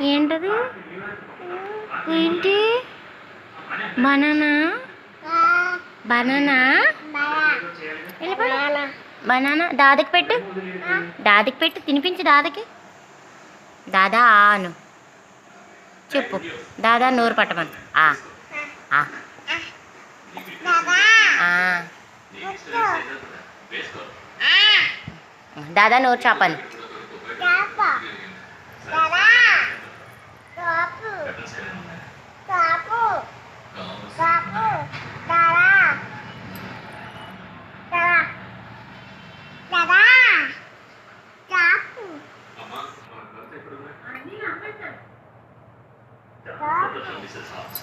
ఏంటది? ఏంటి? Banana? Banana? Banana? దాదకి పెట్టు. దాదకి పెట్టు. తినిపించు దాదకి. దాదా ఆను. చెప్పు. దాదా నోరు పట్టమను. ఆ. దాదా నోరు చాపను.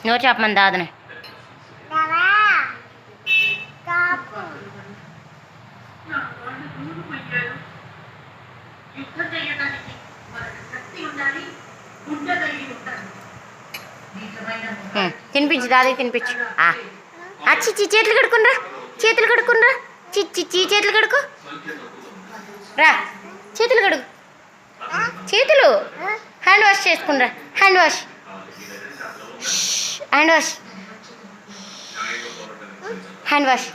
నోరు చాపమని దాదనే యుద్ధం చేయడానికి మనకు శక్తి ఉండాలి గుండె తినిపించు దాదకి తినిపించు. ఆ. చి చేతులు కడుక్కునరా చేతులు కడుక్కునరా చి చి చి చేతులు కడుక్కో. రా చేతులు కడుగు. చేతులు? Hand wash చేసుకునిరా hand wash. Hand wash. Hand wash.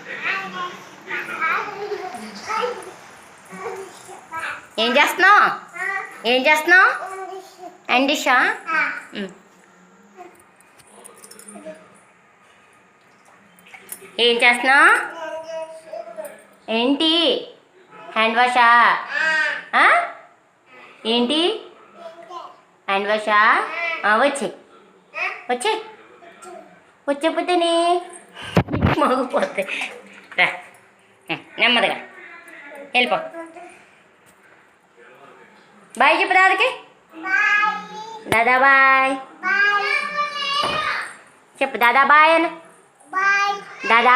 ఏం చేస్తున్నావు? ఏం చేస్తున్నావు? అండిషా? ఏం చేస్తున్నావు? ఏంటి? హ్యాండ్ వాషా? ఏంటి? హ్యాండ్ వాషా? వచ్చే. వచ్చే. వచ్చేపోతేనే మగిపోతే రా. నెమ్మదిగా. వెళ్ళిపో. బాయ్ చెప్పు దాదాకి. దాదా బాయ్. చెప్పు దాదా బాయ్ అని దాదా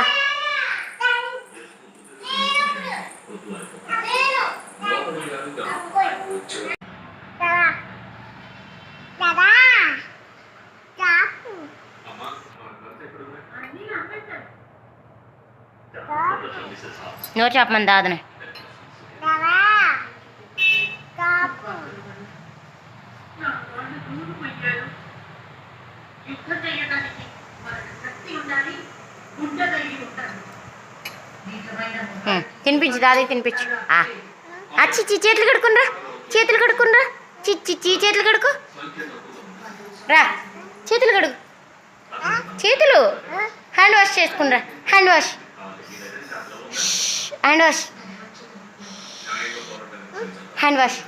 నోరు చెప్పమని దాదని. యుద్ధం చేయడానికి మనకు శక్తి ఉండాలి. తినిపించు దాది తినిపించు. ఆ. చి చి చేతులు కడుక్కునరా చేతులు కడుక్కునరా చి చి చి చేతులు కడుక్కో. రా. చేతులు కడుగు. చేతులు. Hand wash చేసుకునిరా hand wash. Hand wash. Hand wash.